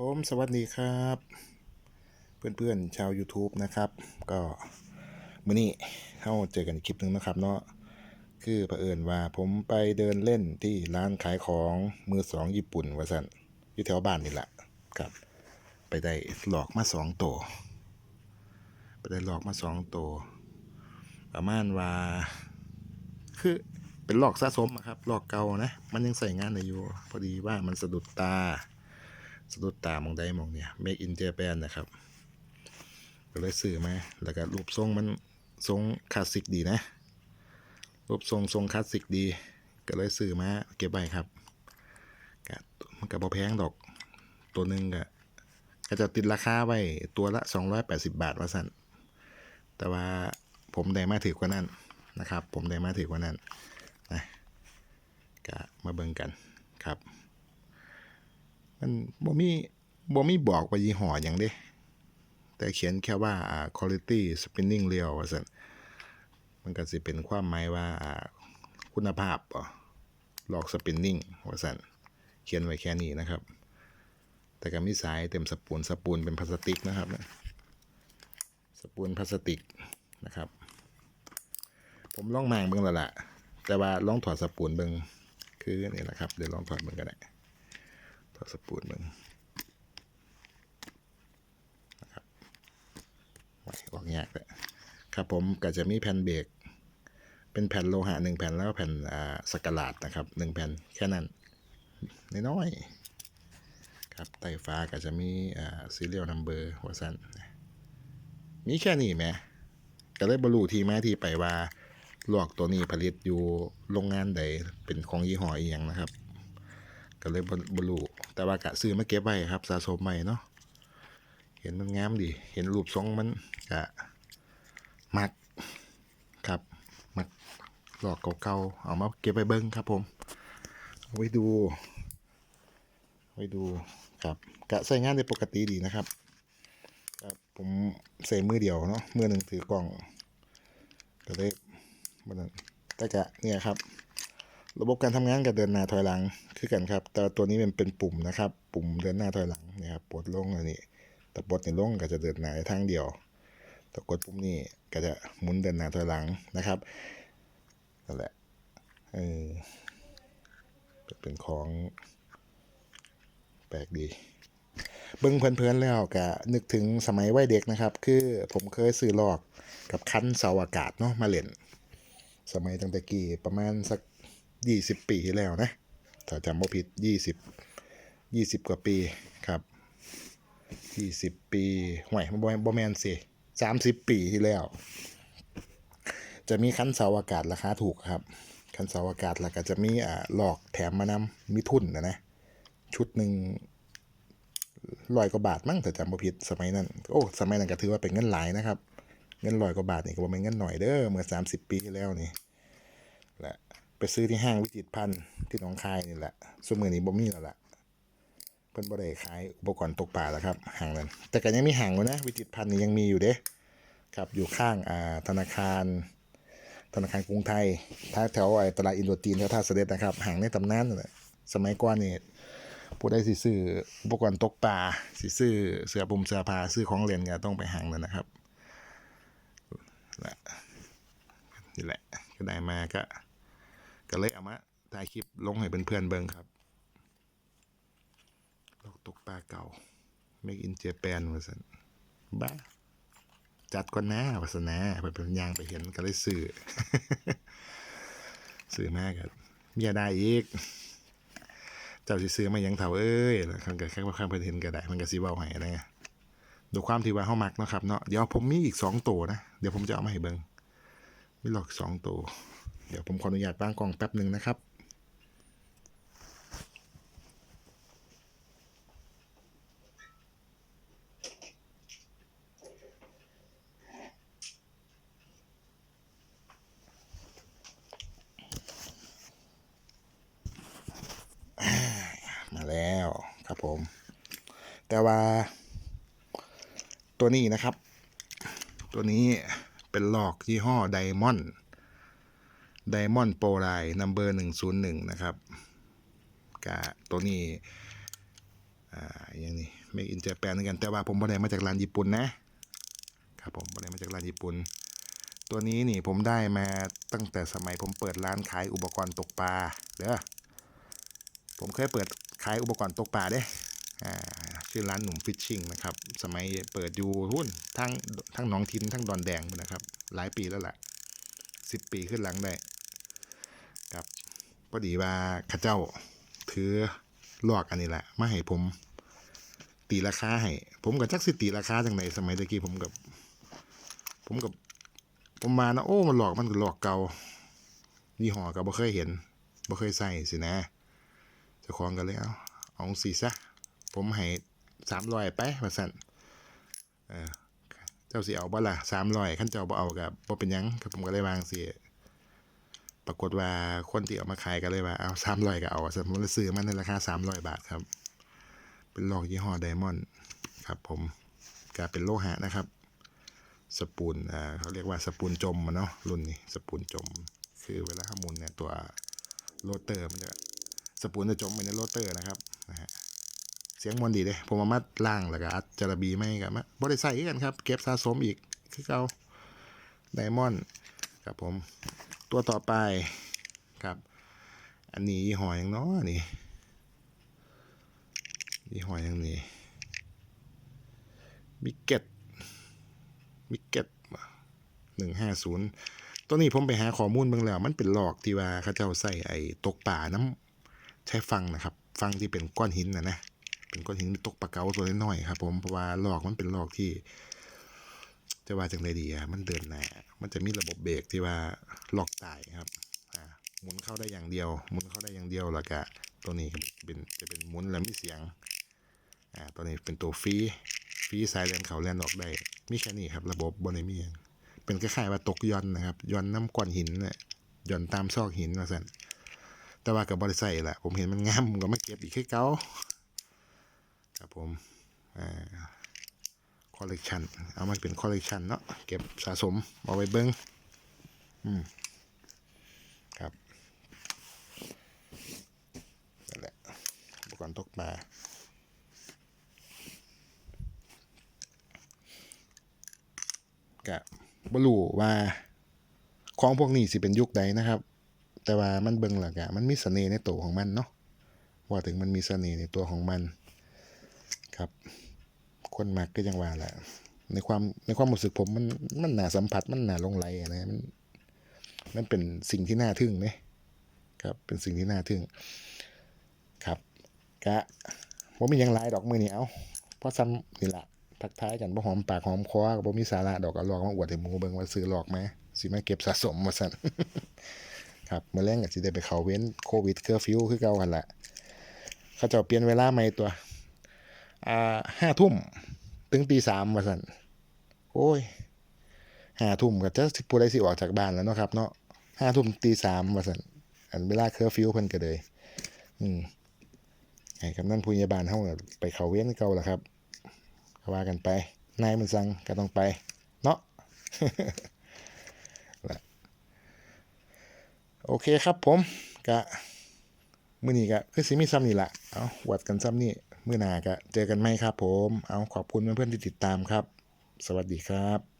ผมสวัสดีครับ เพื่อนๆชาว YouTube นะครับ ก็มื้อนี้เข้าเจอกันอีกคลิปหนึ่งนะครับเนาะคือเผอิญว่าผมไปเดินเล่นที่ร้านขายของมือสองญี่ปุ่นว่าสันอยู่แถวบ้านนี่แหละครับ ไปได้หลอกมาสองตัวไปได้หลอกมาสองตัวประมาณว่า คือเป็นหลอกสะสมครับหลอกเก่านะ มันยังใส่งานได้อยู่ พอดีว่ามันสะดุดตา สะดุดตามองได้มองเนี่ย Make in Japan นะครับก็เลยซื้อมาแล้วก็รูปทรงมันทรงคลาสสิกดีนะ รูปทรงทรงคลาสสิกดี ก็เลยซื้อมาเก็บไว้ครับก็มันก็บ่แพงดอก ตัวหนึ่งก็ก็จะติดราคาไว้ตัวละ 280 บาทว่าสั่นแต่ว่าผมได้มาถือกว่านั้นนะครับ ผมได้มาถือกว่านั้นนะก็มาเบิ่งกันครับ มันบ่มีบ่มีบอกว่ายี่ห้อหยังเด้ แต่เขียนแค่ว่าอ่า quality spinning reel ว่าซั่นมันก็สิเป็นความหมายว่าอ่าคุณภาพบ่หลอก spinning ว่าซั่นเขียนไว้แค่นี้นะครับ แต่ก็มีสายเต็มสปูนสปูนเป็นพลาสติกนะครับ สปูนพลาสติกนะครับ ผมลองมางเบิ่งแล้วล่ะแต่ว่าลองถอดสปูนเบิ่งคือนี่แหละครับ เดี๋ยวลองถอดเบิ่งก็ได้ ถอดสปูนมึงนะครับไว้ออกยากเลยครับผมก็จะมีแผ่นเบรกเป็นแผ่นโลหะหนึ่งแผ่นแล้วก็แผ่นอ่าสกลาดนะครับหนึ่งแผ่นแค่นั้นน้อยๆครับไต้ฟ้าก็จะมีอ่าซีเรียลนัมเบอร์หัวสั้นมีแค่นี้ไหมก็เลยบรรลุที่มาที่ไปว่าลอกตัวนี้ผลิตอยู่โรงงานใดเป็นของยี่ห้ออีหยังนะครับ ก็เลยบ่บรู แต่ว่ากะซื้อมาเก็บไว้ครับ สะสมใหม่เนาะเห็นมันงามดี เห็นรูปทรงมันกะมักครับมักหลอกเก่าๆเอามาเก็บไปเบิ้งครับผมไว้ดูไว้ดูครับกะใส่งานได้ปกติดีนะครับครับผมใส่มือเดียวเนาะมือหนึ่งถือกล่องก็เลยมันแต่กะเนี่ยครับ ระบบการทำงานกับเดินหน้าถอยหลังคือกันครับ แต่ตัวนี้มันเป็นปุ่มนะครับ ปุ่มเดินหน้าถอยหลังนี่ยครับปลดลงอันนี้แต่ปลดในลงก็จะเดินหน้าได้ทางเดียวแต่กดปุ่มนี้ก็จะหมุนเดินหน้าถอยหลังนะครับนั่นแหละเออเป็นของแปลกดีเบิ้งเพลินๆแล้วก็นึกถึงสมัยวัยเด็กนะครับ คือผมเคยซื้อลอกกับคันเสาอากาศเนาะมาเล่น สมัยตั้งแต่กี่ประมาณสัก ยี่สิบปีที่แล้วนะถ้าจำไม่ผิดยี่สิบยี่สิบกว่าปีครับยี่สิบปีห่วยบ่บแมนสิสามสิบปีที่แล้ว จะมีคันเสาอากาศราคาถูกครับ คันเสาอากาศแล้วก็จะมีอ่าหลอกแถมมานำมีทุนนะนะ ชุดหนึ่งร้อยกว่าบาทมั้งถ้าจำไม่ผิดสมัยนั้นโอ้สมัยนั้นก็ถือว่าเป็นเงินหลายนะครับ เงินร้อยกว่าบาทนี่ก็บ่เป็นเงินหน่อยเด้อเมื่อสามสิบปีที่แล้วนี่ ไปซื้อที่ห้างวิจิตรพันธ์ที่หนองคายนี่แหละสมือนี้บ่มีแล้วล่ะเพิ่นบ่ได้ขายอุปกรณ์ตกปลาแล้วครับห้างนั้นแต่ก็ยังมีห้างอยู่นะ วิจิตรพันธ์นี่ยังมีอยู่เด้ครับอยู่ข้างอ่าธนาคาร ธนาคารกรุงไทยท่าแถวไอ้ตลาดอินโดจีนแถวท่าเสด็จนะครับห่างในตำนานนั่นแหละสมัยก่อนนี่ผู้ใดสิซื้ออุปกรณ์ตกปลาสิซื้อเสื้อปุ่มเสื้อผ้าซื้อของเล่นก็ต้องไปห่างนั่นนะครับนี่แหละก็ได้มาก็ ก็เลยเอามาถ่ายคลิปลงให้เพื่อนๆเบิ่งครับลอกตกปลาเก่า Make in Japan ว่าสันบ้าจัดก่อนนะวาสนาไปเป็นยางไปเห็นก็เลยซื้อซื้อมากครับเมียได้อีก เจ้าสิซื้อมายังเถ่าเอ้ยแล้วคันก็แค่ว่าข้างเพิ่นเห็นก็ได้ มันก็สิเว้าให้นะดูความที่ว่าเฮามักเนาะครับเนาะเดี๋ยวผมมีอีกสองตัวนะ เดี๋ยวผมจะเอามาให้เบิ่งมีหลอกสองตัว เดี๋ยวผมขออนุญาตตั้งกล้องแป๊บหนึ่งนะครับมาแล้วครับผม แต่ว่า ตัวนี้นะครับ ตัวนี้เป็นหลอกยี่ห้อไดมอนด์ ไดมอนด์โปรไลน์นัมเบอร์หนึ่งศูนย์หนึ่งนะครับกะตัวนี้อ่าอย่างนี้ make in Japan เหมือนกัน แต่ว่าผมบ่ได้มาจากร้านญี่ปุ่นนะครับผมบ่ได้มาจากร้านญี่ปุ่น ตัวนี้นี่ผมได้มาตั้งแต่สมัยผมเปิดร้านขายอุปกรณ์ตกปลาเด้อผมเคยเปิดขายอุปกรณ์ตกปลาเด้อ่าชื่อร้านหนุ่มฟิชชิ่งนะครับสมัยเปิดอยู่หุ้นทั้งทั้งหนองทินทั้งดอนแดงนะครับ หลายปีแล้วแหละสิบปีขึ้นหลังได้ อดีว่าข้าเจ้าถือลอกอันนี้แหละมาให้ผม ตีราคาให้ผมกับจักสิตีราคาจังไหนสมัยตะกี้ผมกับ ผมกับผมมานะโอ้มันหลอกมันก็หลอกเก่ายี่ห้อก็บ่เคยเห็นบ่เคยใส่สินะเจ้าของกันเลยเอาเอาสีซะผมให้สามร้อยไปว่าสั่นเออเจ้าสิเอาบ่ล่ะสามร้อยขั้นเจ้าบ่เอากับบ่เป็นยังครับผมก็เลยวางสิ ปรากฏว่าคนที่เอามาขายก็เลยว่าเอาสามร้อยก็เอาสมมติซื้อมันในราคาสามร้อยบาทครับ เป็นลอกยี่ห้อไดมอนด์ครับผมก็เป็นโลหะนะครับ สปูนอ่าเขาเรียกว่าสปูนจมเนาะรุ่นนี้สปูนจม คือเวลาข้ามุนเนี่ยตัวโรเตอร์มันจะสปูนจะจมไปในโรเตอร์นะครับนะฮะเสียงมวนดีเลยผมมามัดล่างแล้วก็อัดจารบีไม่กับมาบริใส่กันครับ เก็บสะสมอีกคือเก่าไดมอนด์ครับผม ตัวต่อไปครับ อันนี้ยี่ห้อหยังเนาะนี่ยี่ห้อหยังนี่มิเก็ตมิเก็ตหนึ่งห้าศูนย์ตัวนี้ผมไปหาข้อมูลเบิ่งแล้ว มันเป็นหลอกที่ว่าเขาเจ้าใส่ไอ้ตกป่าน้ำใช้ฟังนะครับ ฟังที่เป็นก้อนหินนะนะเป็นก้อนหินตกปลาเก๋าตัวน้อยๆครับ ผมเพราะว่าหลอกมันเป็นหลอกที่ จะว่าจังไรดีอะมันเดินหน้า มันจะมีระบบเบรกที่ว่าล็อกตายครับอ่าหมุนเข้าได้อย่างเดียว หมุนเข้าได้อย่างเดียวแล้วก็ตัวนี้เป็นจะเป็นหมุนแล้วมีเสียงอ่าตัวนี้เป็นตัวฟรีฟรีสายแลนเขาแลนออกได้มีแค่นี้ครับระบบบนไมีหยังเป็นคล้ายๆว่าตกย่อนนะครับย่อนน้ำก้อนหินเนี่ยย่อนตามซอกหินมาสั่นแต่ว่ากับบริษัทแหละผมเห็นมันงามผมก็มาเก็บอีกแค่เก่าครับผมอ่า อลเลกชันเอามาเป็นคอลเลกชันเนาะเก็บสะสมเอาไว้เบิ้งอืมครับนั่นแหละอุปกรณ์ตกปลาก็บ่รู้ว่าของพวกนี้สิเป็นยุคใดนะครับ แต่ว่ามันเบิ่งแล้วก็มันมีเสน่ห์ในตัวของมันเนาะว่าถึงมันมีเสน่ห์ในตัวของมันครับ คนมักก็ยังว่าแหละในความในความรู้สึกผมมันมันหนาสัมผัสมันหนาลงไหลนะมันมันเป็นสิ่งที่น่าทึ่งไหมครับเป็นสิ่งที่น่าทึ่งครับกะผมมียังหลายดอกมือเหนี่เอาเพราะซ้ำนี่แหละทักทายกันบ่หอมปากหอมคอก็บ่มีสาระดอกเอาหลอกมาอวดให้หมูเบิ่งว่าซื้อหลอกไหมสิมาเก็บสะสมว่าซั่นครับมื้อแรงก็สิได้ไปเขาเว้นโควิดเคอร์ฟิวคือเก่าหั่นละเขาจ้าเปลี่ยนเวลาใหม่ตัว อ่าห้าทุ่มถึงตีสามว่าซั่นโอ้ยห้าทุ่มก็จะสิผู้ใดสิออกจากบ้านแล้วเนาะครับ เนาะห้าทุ่มตีสามว่าซั่นอันเวลาเคอร์ฟิวเพิ่นก็เลย อืมให้กำนันผู้ใหญ่บ้านเฮาไปเขาเว้นเก่าล่ะครับว่ากันไปนายมันสั่งก็ต้องไป เนาะละโอเคครับผมกะมื้อนี้ก็คือสิมีซ้ำนี่ละเอาวัดกันซ้ำนี่ มื่อหน้าก็เจอกันไหมครับผม เอาขอบคุณเพื่อนๆที่ติดตามครับ สวัสดีครับ